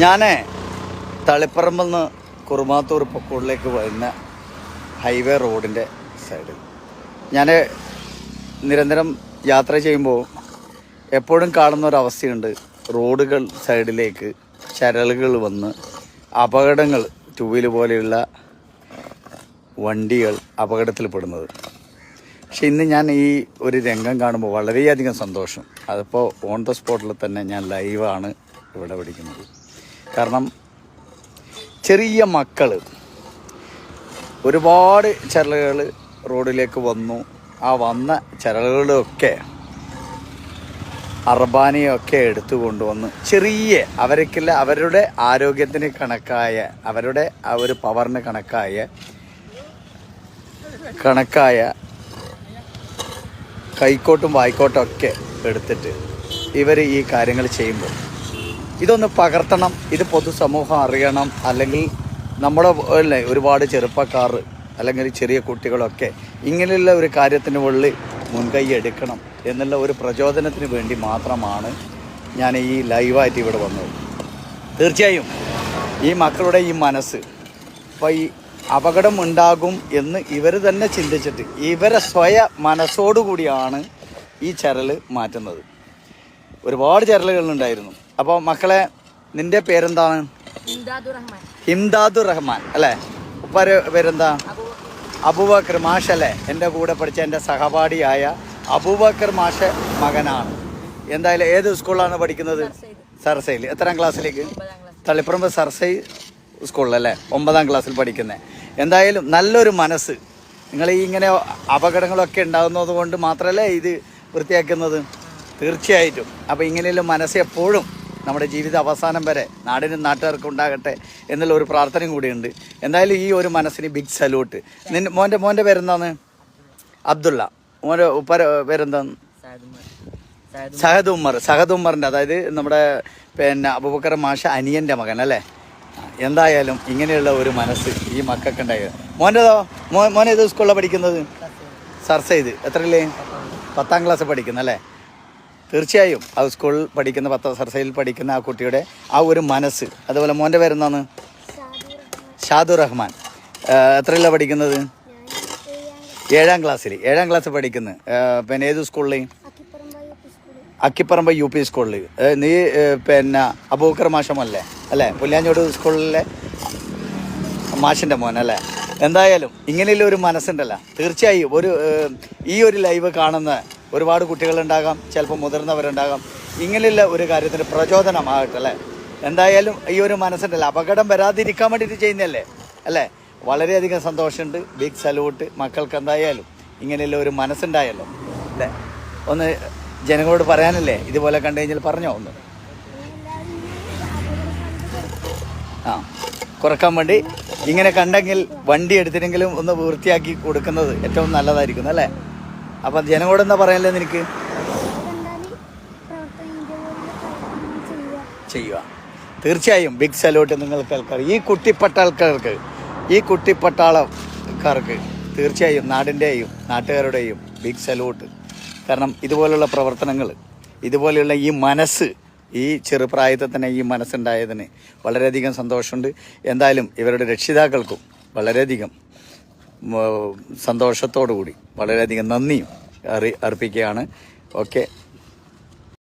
ഞാനേ തളിപ്പറമ്പിൽ നിന്ന് കുറുമാത്തൂർ പൊക്കൂടിലേക്ക് വരുന്ന ഹൈവേ റോഡിന്റെ സൈഡിൽ. ഞാൻ നിരന്തരം യാത്ര ചെയ്യുമ്പോൾ എപ്പോഴും കാണുന്ന ഒരു അവസ്ഥയുണ്ട് റോഡുകൾ സൈഡിലേക്ക് ചരലുകൾ വന്ന് അപകടങ്ങൾ ടൂ വീൽ പോലെയുള്ള വണ്ടികൾ അപകടത്തിൽപ്പെടുന്നത്. പക്ഷെ ഇന്ന് ഞാൻ ഈ ഒരു രംഗം കാണുമ്പോൾ വളരെയധികം സന്തോഷം. അതിപ്പോൾ ഓൺ ദ സ്പോട്ടിൽ തന്നെ ഞാൻ ലൈവാണ് ഇവിടെ പിടിക്കുന്നത് കാരണം ചെറിയ മക്കൾ ഒരുപാട് ചരലുകൾ റോഡിലേക്ക് വന്നു. ആ വന്ന ചരലുകളൊക്കെ അർബാനയൊക്കെ എടുത്തു കൊണ്ടുവന്ന് ചെറിയ അവർക്കുള്ള അവരുടെ ആരോഗ്യത്തിന് കണക്കായ അവരുടെ ആ ഒരു പവറിന് കണക്കായ കണക്കായ കൈക്കോട്ടും വായിക്കോട്ടും ഒക്കെ എടുത്തിട്ട് ഇവർ ഈ കാര്യങ്ങൾ ചെയ്യുമ്പോൾ ഇതൊന്ന് പകർത്തണം. ഇത് പൊതുസമൂഹം അറിയണം. അല്ലെങ്കിൽ നമ്മുടെ അല്ലേ ഒരുപാട് ചെറുപ്പക്കാർ അല്ലെങ്കിൽ ചെറിയ കുട്ടികളൊക്കെ ഇങ്ങനെയുള്ള ഒരു കാര്യത്തിന് ഉള്ളിൽ മുൻകൈ എടുക്കണം എന്നുള്ള ഒരു പ്രചോദനത്തിന് വേണ്ടി മാത്രമാണ് ഞാൻ ഈ ലൈവായിട്ട് ഇവിടെ വന്നത്. തീർച്ചയായും ഈ മക്കളുടെ ഈ മനസ്സ് അപ്പോൾ ഈ അപകടം ഉണ്ടാകും എന്ന് ഇവർ തന്നെ ചിന്തിച്ചിട്ട് ഇവരെ സ്വയ മനസ്സോടുകൂടിയാണ് ഈ ചരൽ മാറ്റുന്നത്. ഒരുപാട് ചരലുകളുണ്ടായിരുന്നു അപ്പോൾ മക്കളെ നിന്റെ പേരെന്താണ്? ഹിംദാദു റഹ്മാൻ ഹിംദാദുർ റഹ്മാൻ അല്ലേ ഉപ്പാര് പേരെന്താ അബുബക്കർ മാഷ് അല്ലേ എന്റെ കൂടെ പഠിച്ച എന്റെ സഹപാഠിയായ അബുബക്കർ മാഷ മകനാണ്. എന്തായാലും ഏത് സ്കൂളിലാണ് പഠിക്കുന്നത്. സർസയിൽ എത്രാം ക്ലാസ്സിലേക്ക്? തളിപ്പറമ്പ് സർസൈ സ്കൂളിലല്ലേ? ഒമ്പതാം ക്ലാസ്സിൽ പഠിക്കുന്നത് എന്തായാലും നല്ലൊരു മനസ്സ്. നിങ്ങൾ ഈ ഇങ്ങനെ അപകടങ്ങളൊക്കെ ഉണ്ടാകുന്നത് കൊണ്ട് മാത്രമല്ലേ ഇത് വൃത്തിയാക്കുന്നത്? തീർച്ചയായിട്ടും. അപ്പോൾ ഇങ്ങനെയുള്ള മനസ്സ് എപ്പോഴും നമ്മുടെ ജീവിത അവസാനം വരെ നാടിനും നാട്ടുകാർക്കും ഉണ്ടാകട്ടെ എന്നുള്ള ഒരു പ്രാർത്ഥനയും കൂടിയുണ്ട്. എന്തായാലും ഈ ഒരു മനസ്സിന് ബിഗ് സല്യൂട്ട് നിന്റെ മോന്റെ മോന്റെ പേരെന്താണ്? അബ്ദുള്ള. മോന്റെ ഉപ്പര പേരെന്താണ്? സഹദ് ഉമ്മർ. സഹദ് ഉമ്മറിന്റെ അതായത് നമ്മുടെ പിന്നെ അബുബക്കർ മാഷ അനിയന്റെ മകൻ അല്ലേ? എന്തായാലും ഇങ്ങനെയുള്ള ഒരു മനസ്സ് ഈ മക്കൾക്ക് ഉണ്ടായത് മോന്റെതോ മോൻ മോൻ ഏത് സ്കൂളിലാണ് പഠിക്കുന്നത്? സർസെയ്ത്. എത്രയില്ലേ പത്താം ക്ലാസ് പഠിക്കുന്ന അല്ലേ? തീർച്ചയായും ആ സ്കൂളിൽ പഠിക്കുന്ന പത്താം സർസയിൽ പഠിക്കുന്ന ആ കുട്ടിയുടെ ആ ഒരു മനസ്സ്. അതുപോലെ മോന്റെ പേരെന്താണ്? ഷാദു റഹ്മാൻ. എത്രയില്ല പഠിക്കുന്നത്? ഏഴാം ക്ലാസ്സിൽ ഏഴാം ക്ലാസ് പഠിക്കുന്നത് പിന്നെ ഏത് സ്കൂളിൽ അക്കിപ്പറമ്പ് യു പി സ്കൂളിൽ നീ പിന്നെ അബൂക്കർ മാഷമല്ലേ അല്ലേ? പുല്ലാഞ്ഞോട് സ്കൂളിലെ മാഷിന്റെ മോൻ അല്ലേ? എന്തായാലും ഇങ്ങനെയുള്ള ഒരു മനസ്സുണ്ടല്ലോ. തീർച്ചയായും ഒരു ഈ ഒരു ലൈവ് കാണുന്ന ഒരുപാട് കുട്ടികളുണ്ടാകാം ചിലപ്പോൾ മുതിർന്നവരുണ്ടാകാം. ഇങ്ങനെയുള്ള ഒരു കാര്യത്തിന് പ്രചോദനമാകട്ടെ എന്തായാലും ഈ ഒരു മനസ്സുണ്ടല്ലോ അപകടം വരാതിരിക്കാൻ വേണ്ടിയിട്ട് ചെയ്യുന്നതല്ലേ അല്ലേ? വളരെയധികം സന്തോഷമുണ്ട്. ബിഗ് സല്യൂട്ട് മക്കൾക്ക് എന്തായാലും ഇങ്ങനെയുള്ള ഒരു മനസ്സുണ്ടായല്ലോ അല്ലേ? ഒന്ന് ജനങ്ങളോട് പറയാനല്ലേ? ഇതുപോലെ കണ്ടു കഴിഞ്ഞാൽ പറഞ്ഞോ ഒന്ന്? ആ കുറയ്ക്കാൻ വേണ്ടി ഇങ്ങനെ കണ്ടെങ്കിൽ വണ്ടി എടുത്തിട്ടെങ്കിലും ഒന്ന് വൃത്തിയാക്കി കൊടുക്കുന്നത് ഏറ്റവും നല്ലതായിരിക്കും അല്ലേ? അപ്പം ജനങ്ങളോട് എന്താ പറയാനല്ലേ നിനക്ക്? ചെയ്യുക. തീർച്ചയായും ബിഗ് സല്യൂട്ട് നിങ്ങൾക്ക് ആൾക്കാർ ഈ കുട്ടിപ്പട്ടാൾക്കാർക്ക് ഈ കുട്ടിപ്പട്ടാളക്കാർക്ക് തീർച്ചയായും നാടിന്റെയും നാട്ടുകാരുടെയും ബിഗ് സലൂട്ട് കാരണം ഇതുപോലുള്ള പ്രവർത്തനങ്ങൾ ഇതുപോലെയുള്ള ഈ മനസ്സ് ഈ ചെറുപ്രായത്തിൽ തന്നെ ഈ മനസ്സുണ്ടായതിന് വളരെയധികം സന്തോഷമുണ്ട്. എന്തായാലും ഇവരുടെ രക്ഷിതാക്കൾക്കും വളരെയധികം സന്തോഷത്തോടു കൂടി വളരെയധികം നന്ദിയും അറി അർപ്പിക്കുകയാണ്. ഓക്കെ.